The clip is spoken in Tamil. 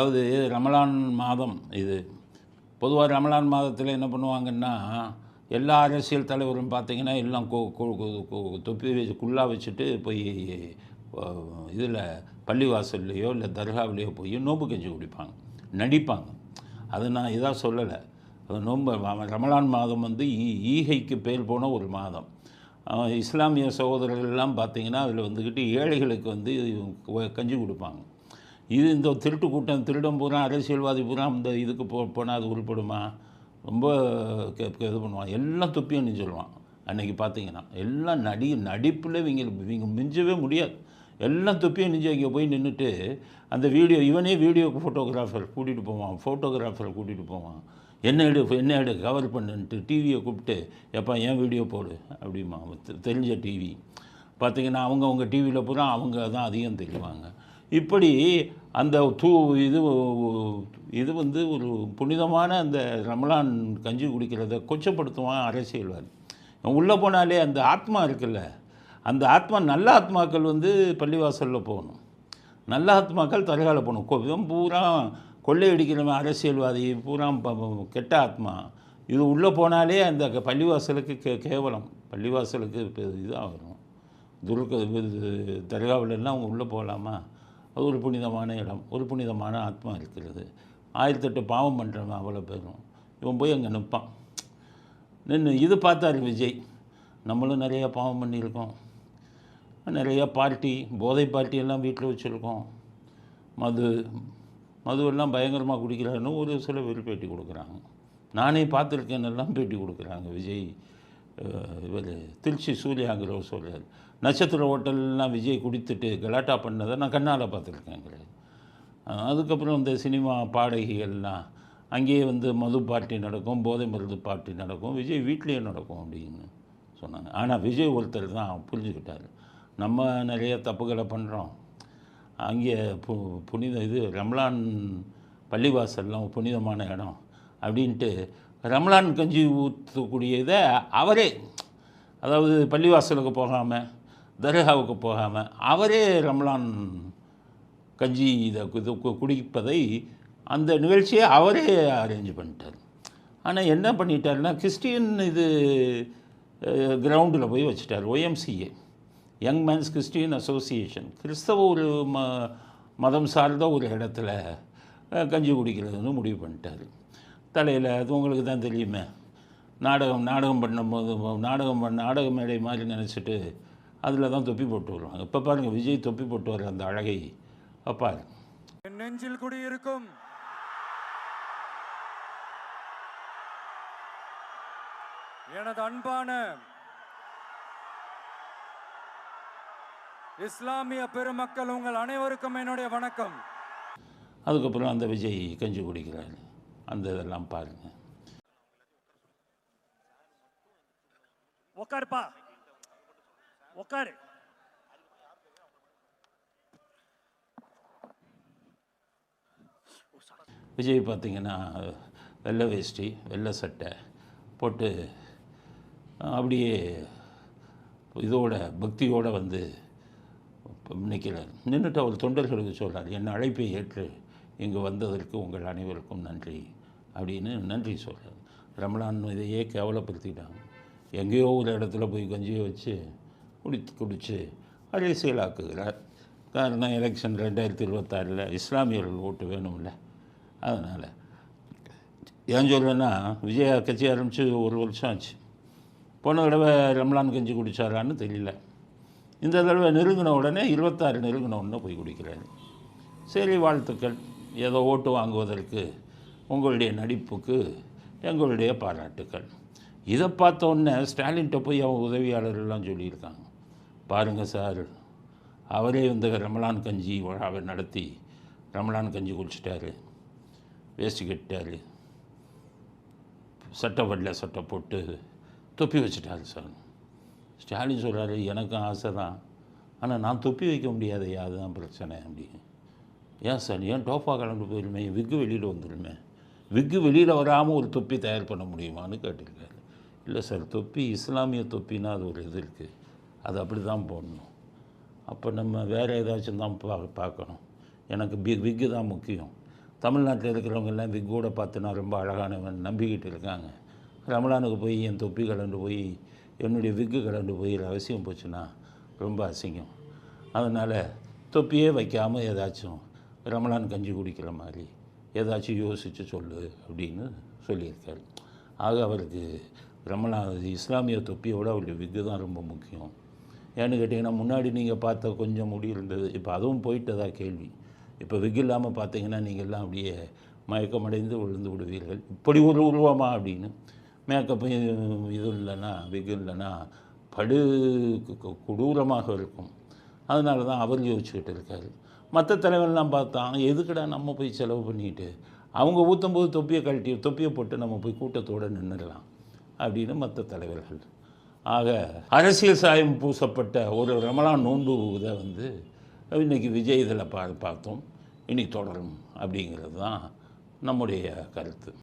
அதாவது ரமலான் மாதம் இது. பொதுவாக ரமலான் மாதத்தில் என்ன பண்ணுவாங்கன்னா எல்லா அரசியல் தலைவரும் பார்த்திங்கன்னா எல்லாம் தொப்பி வச்சு குள்ளா வச்சுட்டு போய் இதில் பள்ளிவாசல்லையோ இல்லை தர்காவிலையோ போய் நோம்பு கஞ்சி குடிப்பாங்க. நடிப்பாங்க. அது நான் இதாக சொல்லலை. அது ரமலான் மாதம் வந்து ஈ ஈகைக்கு பேர் போன ஒரு மாதம். இஸ்லாமிய சகோதரர்கள் எல்லாம் பார்த்தீங்கன்னா அதில் வந்துக்கிட்டு ஏழைகளுக்கு வந்து கஞ்சி கொடுப்பாங்க. இது இந்த திருட்டு கூட்டம் திருடம் பூரா அரசியல்வாதி பூரா இந்த இதுக்கு போ போனால் அது உருப்படுமா? ரொம்ப கே இது பண்ணுவான். எல்லாம் துப்பின்னு சொல்லுவான். அன்னைக்கு பார்த்தீங்கன்னா எல்லாம் நடி நடிப்பில் இவங்க இவங்க மிஞ்சவே முடியாது. எல்லாம் துப்பியும் நெஞ்சு அங்கே போய் நின்றுட்டு அந்த வீடியோ இவனே வீடியோ ஃபோட்டோகிராஃபர் கூட்டிகிட்டு போவான். ஃபோட்டோகிராஃபர் கூட்டிகிட்டு போவான். என்ன எடு என்ன எடு கவர் பண்ணுன்ட்டு டிவியை கூப்பிட்டு எப்போ ஏன் வீடியோ போடு? அப்படிமா தெரிஞ்ச டிவி பார்த்தீங்கன்னா அவங்க அவங்க டிவியில் பூரா அவங்க தான் அதிகம் தெரிவாங்க. இப்படி அந்த தூ இது இது வந்து ஒரு புனிதமான அந்த ரமலான் கஞ்சி குடிக்கிறத கொச்சப்படுத்துவான் அரசியல்வாதி. உள்ளே போனாலே அந்த ஆத்மா இருக்குல்ல அந்த ஆத்மா நல்ல ஆத்மாக்கள் வந்து பள்ளிவாசலில் போகணும். நல்ல ஆத்மாக்கள் தரகால போகணும். பூரா கொள்ளையடிக்கிறவன் அரசியல்வாதி பூரா ப- கெட்ட ஆத்மா. இது உள்ளே போனாலே அந்த பள்ளிவாசலுக்கு கே கேவலம். பள்ளிவாசலுக்கு இதாக வரும் துர்க தர்காவிலெல்லாம் அவங்க உள்ளே போகலாமா? அது ஒரு புனிதமான இடம் ஒரு புனிதமான ஆத்மா இருக்கிறது. ஆயிரத்தெட்டு பாவம் பண்ணுறவன் அவ்வளோ பேரும். இவன் போய் அங்கே நிற்பான் நின்று இது பார்த்தாரு விஜய். நம்மளும் நிறையா பாவம் பண்ணியிருக்கோம். நிறையா பார்ட்டி போதை பார்ட்டி எல்லாம் வீட்டில் வச்சுருக்கோம். மது மதுவெல்லாம் பயங்கரமாக குடிக்கிறாருன்னு ஒரு சில பேர் பேட்டி கொடுக்குறாங்க. நானே பார்த்துருக்கேன் எல்லாம் பேட்டி கொடுக்குறாங்க விஜய். இவர் திருச்சி சூர்யாங்கிறவர் சொல்கிறார் நட்சத்திர ஹோட்டல்லாம் விஜய் குடித்துட்டு கலாட்டா பண்ணதை நான் கண்ணால் பார்த்துருக்கேங்கிறார் அதுக்கப்புறம் இந்த சினிமா பாடகிகள்லாம் அங்கேயே வந்து மது பார்ட்டி நடக்கும் போதை மருந்து பார்ட்டி நடக்கும் விஜய் வீட்லேயே நடக்கும் அப்படின்னு சொன்னாங்க. ஆனால் விஜய் ஒருத்தர் தான் புரிஞ்சுக்கிட்டார். நம்ம நிறைய தப்புகளை பண்ணுறோம் அங்கே பு புனித இது ரம்லான் பள்ளிவாசல்லாம் புனிதமான இடம் அப்படின்ட்டு ரம்லான் கஞ்சி ஊற்றக்கூடியதை அவரே அதாவது பள்ளிவாசலுக்கு போகாமல் தர்காவுக்கு போகாமல் அவரே ரம்லான் கஞ்சி இதை கு- குடிப்பதை அந்த நிகழ்ச்சியை அவரே அரேஞ்ச் பண்ணிட்டார். ஆனால் என்ன பண்ணிட்டாருன்னா கிறிஸ்டியன் இது கிரவுண்டில் போய் வச்சுட்டார் YMCA young men's Christian association. கிறிஸ்தவ ஒரு ம மதம் சார்ந்த ஒரு இடத்துல கஞ்சி குடிக்கிறதுன்னு முடிவு பண்ணிட்டார். தலையில் அது உங்களுக்கு தான் தெரியுமே. நாடகம் நாடகம் பண்ணும்போது நாடகம் பண்ண நாடக மேடை மாதிரி நினச்சிட்டு அதில் தான் தொப்பி போட்டு வருவாங்க. இப்போ பாருங்கள் விஜய் தொப்பி போட்டு வர அந்த அழகை. பாரு என் நெஞ்சில் குடியிருக்கும். எனது அன்பான இஸ்லாமிய பெருமக்கள் உங்கள் அனைவருக்கும் என்னுடைய வணக்கம். அதுக்கப்புறம் அந்த விஜய் கஞ்சி குடிக்கிறாரு. அந்த இதெல்லாம் பாருங்கள் உக்காருப்பா. உக்காரு. விஜய் பார்த்தீங்கன்னா வெள்ளை வேஷ்டி வெள்ளை சட்டை போட்டு அப்படியே இதோட பக்தியோட வந்து நிற்கிறார். நின்றுட்டு அவர் தொண்டர்களுக்கு சொல்றார் என் அழைப்பை ஏற்று இங்கு வந்ததற்கு உங்கள் அனைவருக்கும் நன்றி. அப்படின்னு நன்றி சொல்கிறார் ரமலான் இதையே கேவலப்படுத்திட்டாங்க. எங்கேயோ ஒரு இடத்துல போய் கஞ்சியை வச்சு குடித்து குடித்து அரசியலாக்குகிறார் காரணம் எலெக்ஷன் ரெண்டாயிரத்தி இருபத்தாறில் இஸ்லாமியர்கள் ஓட்டு வேணும்ல. அதனால் ஏன் சொல்கிறேன்னா விஜயா கட்சி ஆரம்பித்து ஒரு வருஷம் ஆச்சு. போன தடவை ரம்லான் கஞ்சி குடித்தாரான்னு தெரியல. இந்த தடவை நெருங்கின உடனே இருபத்தாறு நெருங்கின உடனே போய் குடிக்கிறாரு. சரி வாழ்த்துக்கள். ஏதோ ஓட்டு வாங்குவதற்கு உங்களுடைய நடிப்புக்கு எங்களுடைய பாராட்டுக்கள். இதை பார்த்த உடனே ஸ்டாலின்கிட்ட போய் அவன் உதவியாளர்கள்லாம் சொல்லியிருக்காங்க. பாருங்கள் சார் அவரே இந்த ரமலான் கஞ்சி விழாவை நடத்தி ரமலான் கஞ்சி குளிச்சிட்டாரு வேஷ்டி கட்டிட்டார் சட்டை வெள்ளை சட்டை போட்டு தொப்பி வச்சுட்டாரு சார். ஸ்டாலின் சொல்கிறாரு எனக்கும் ஆசை தான் ஆனால் நான் தொப்பி வைக்க முடியாது அதுதான் பிரச்சனை. அப்படின்னு. ஏன் சார் ஏன் டோஃபா கலந்து போயிருமே விக்கு வெளியில் வந்துருமே. விக்கு வெளியில் வராமல் ஒரு தொப்பி தயார் பண்ண முடியுமான்னு கேட்டிருக்காரு. இல்லை சார் தொப்பி இஸ்லாமிய தொப்பின்னா அது ஒரு இது இருக்குது அது அப்படி தான் போடணும். அப்போ நம்ம வேறு ஏதாச்சும் தான் பா பார்க்கணும். எனக்கு பி விக்கு தான் முக்கியம். தமிழ்நாட்டில் இருக்கிறவங்க எல்லாம் விக்கோட பார்த்து நான் ரொம்ப அழகானவன் நம்பிக்கிட்டு இருக்காங்க. ரமலானுக்கு போய் என் தொப்பி கலண்டு போய் என்னுடைய விக்கு கலண்டு போய் அவசியம் போச்சுன்னா ரொம்ப அசிங்கம். அதனால் தொப்பியே வைக்காமல் ஏதாச்சும் ரமலான் கஞ்சி குடிக்கிற மாதிரி ஏதாச்சும் யோசித்து சொல்லு அப்படின்னு சொல்லியிருக்காரு. ஆக அவருக்கு ரமலான் இஸ்லாமிய தொப்பியோட அவருடைய விக்கு தான் ரொம்ப முக்கியம். ஏன்னு கேட்டிங்கன்னா முன்னாடி நீங்கள் பார்த்த கொஞ்சம் முடி இருந்தது. இப்போ அதுவும் போயிட்டதா கேள்வி. இப்போ விக் இல்லாமல் பார்த்தீங்கன்னா நீங்கள் எல்லாம் அப்படியே மயக்கமடைந்து விழுந்து விடுவீர்கள். இப்படி ஒரு உருவமா அப்படின்னு மேக்கப் இது இல்லைன்னா விக் இல்லைன்னா படு கொடூரமாக இருக்கும். அதனால தான் அவர் யோசிச்சுக்கிட்டு இருக்கார். மற்ற தலைவர்லாம் பார்த்தான் எதுக்குடா நம்ம போய் செலவு பண்ணிட்டு அவங்க ஊற்றும்போது தொப்பியை கழட்டி தொப்பியை போட்டு நம்ம போய் கூட்டத்தோடு நின்றுடலாம் அப்படின்னு மற்ற தலைவர்கள். ஆக அரசியல் சாயம் பூசப்பட்ட ஒரு ரமலான் நோன்பு இதை வந்து இன்னைக்கு விஜய் இதில் பா பார்த்தோம் இனி தொடரும் அப்படிங்கிறது தான் நம்முடைய கருத்து.